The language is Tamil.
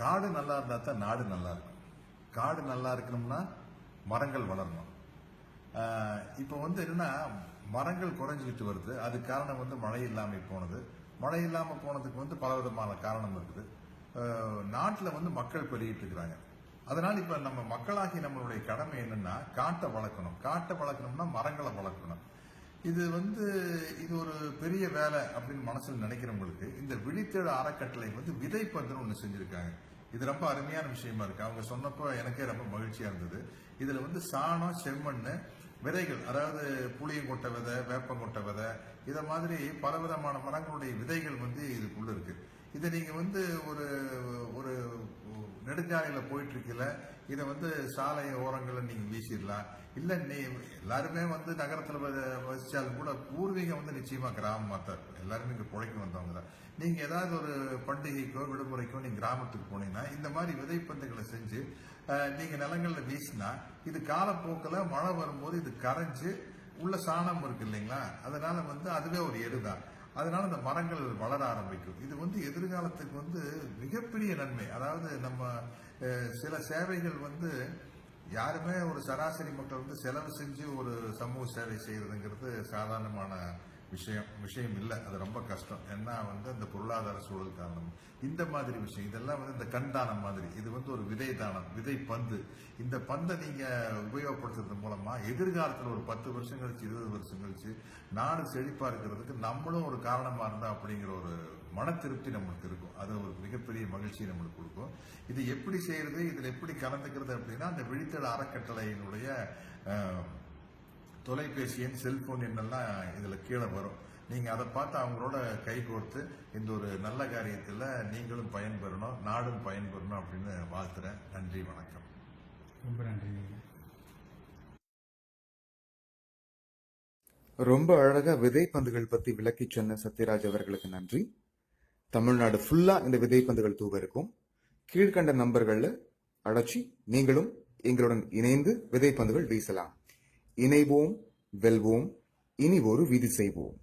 காடு நல்லா இருந்தா தான் நாடு நல்லா இருக்கும். காடு நல்லா இருக்கணும்னா மரங்கள் வளரணும். இப்போ வந்து என்னன்னா மரங்கள் குறைஞ்சிக்கிட்டு வருது. அது காரணம் வந்து மழை இல்லாமல் போனது. மழை இல்லாமல் போனதுக்கு வந்து பல விதமான காரணம் இருக்குது. நாட்டில் வந்து மக்கள் பெருகிட்டு இருக்கிறாங்க. அதனால இப்போ நம்ம மக்களாகி நம்மளுடைய கடமை என்னன்னா காட்டை வளர்க்கணும். காட்டை வளர்க்கணும்னா மரங்களை வளர்க்கணும். இது வந்து இது ஒரு பெரிய வேலை அப்படின்னு மனசுல நினைக்கிறவங்களுக்கு இந்த விழித்தேடு அறக்கட்டளை வந்து விதைப்பந்துன்னு ஒண்ணு செஞ்சிருக்காங்க. இது ரொம்ப அருமையான விஷயமா இருக்கு. அவங்க சொன்னப்போ எனக்கே ரொம்ப மகிழ்ச்சியா இருந்தது. இதுல வந்து சாணம் செம்மண் விதைகள் அதாவது புளியங்கொட்டை விதை வேப்பங்கொட்டை விதை இதை மாதிரி பலவிதமான மரங்களுடைய விதைகள் வந்து இதுக்குள்ள இருக்கு. இதை நீங்க வந்து ஒரு ஒரு நெடுஞ்சாலையில போயிட்டு இருக்கல இதை வந்து சாலை ஓரங்களை நீங்க வீசிடலாம் இல்லை நீ எல்லாருமே வந்து நகரத்தில் வ- கூட பூர்வீகம் வந்து நிச்சயமாக கிராமமாக தான் இருக்கும். எல்லாருமே இங்கே பிழைக்க வந்தவங்க தான். நீங்கள் ஏதாவது ஒரு பண்டிகைக்கோ விடுமுறைக்கோ நீங்கள் கிராமத்துக்கு போனீங்கன்னா இந்த மாதிரி விதைப்பந்துகளை செஞ்சு நீங்கள் நிலங்களில் வீசினா இது காலப்போக்கில் மழை வரும்போது இது கரைஞ்சு உள்ள சாணம் இருக்கு இல்லைங்களா? அதனால வந்து அதுவே ஒரு எருதான் அதனால இந்த மரங்கள் வளர ஆரம்பிக்கும். இது வந்து எதிர்காலத்துக்கு வந்து மிகப்பெரிய நன்மை. அதாவது நம்ம சில சேவைகள் வந்து யாருமே ஒரு சராசரி மக்கள் வந்து செலவு செஞ்சு ஒரு சமூக சேவை செய்யறதுங்கிறது சாதாரணமான விஷயம் விஷயம் இல்லை. அது ரொம்ப கஷ்டம். ஏன்னா வந்து அந்த பொருளாதார சூழல் காரணம். இந்த மாதிரி விஷயம் இதெல்லாம் வந்து இந்த கண்தானம் மாதிரி. இது வந்து ஒரு விதை தானம் விதை பந்து. இந்த பந்தை நீங்க உபயோகப்படுத்துறது மூலமா எதிர்காலத்தில் ஒரு பத்து வருஷம் கழிச்சு இருபது வருஷம் கழிச்சு நாடு செழிப்பா இருக்கிறதுக்கு நம்மளும் ஒரு காரணமா இருந்தா அப்படிங்கிற ஒரு மன திருப்தி நம்மளுக்கு இருக்கும். அது ஒரு மிகப்பெரிய மகிழ்ச்சியை நம்மளுக்கு கொடுக்கும். இது எப்படி செய்யறது இதுல எப்படி கலந்துக்கிறது அப்படின்னா அந்த விழித்தல் அறக்கட்டளையினுடைய அஹ், தொலைபேசி எண் செல்போன் எண்ணெல்லாம் இதுல கீழே வரும். நீங்க அதை பார்த்து அவங்களோட கை கோர்த்து இந்த ஒரு நல்ல காரியத்துல நீங்களும் பயன்பெறணும் நாடும் பயன்பெறணும் அப்படின்னு வாழ்த்துறேன். நன்றி வணக்கம். ரொம்ப நன்றி. ரொம்ப அழகா விதைப்பந்துகள் பத்தி விளக்கி சொன்ன சத்யராஜ் அவர்களுக்கு நன்றி. தமிழ்நாடு ஃபுல்லா இந்த விதைப்பந்துகள் தூவ இருக்கும். கீழ்கண்ட நம்பர்கள்ல அழைச்சி நீங்களும் எங்களுடன் இணைந்து விதைப்பந்துகள் வீசலாம். இணைவோம் வெல்வோம் இனி ஒரு விதி செய்வோம்.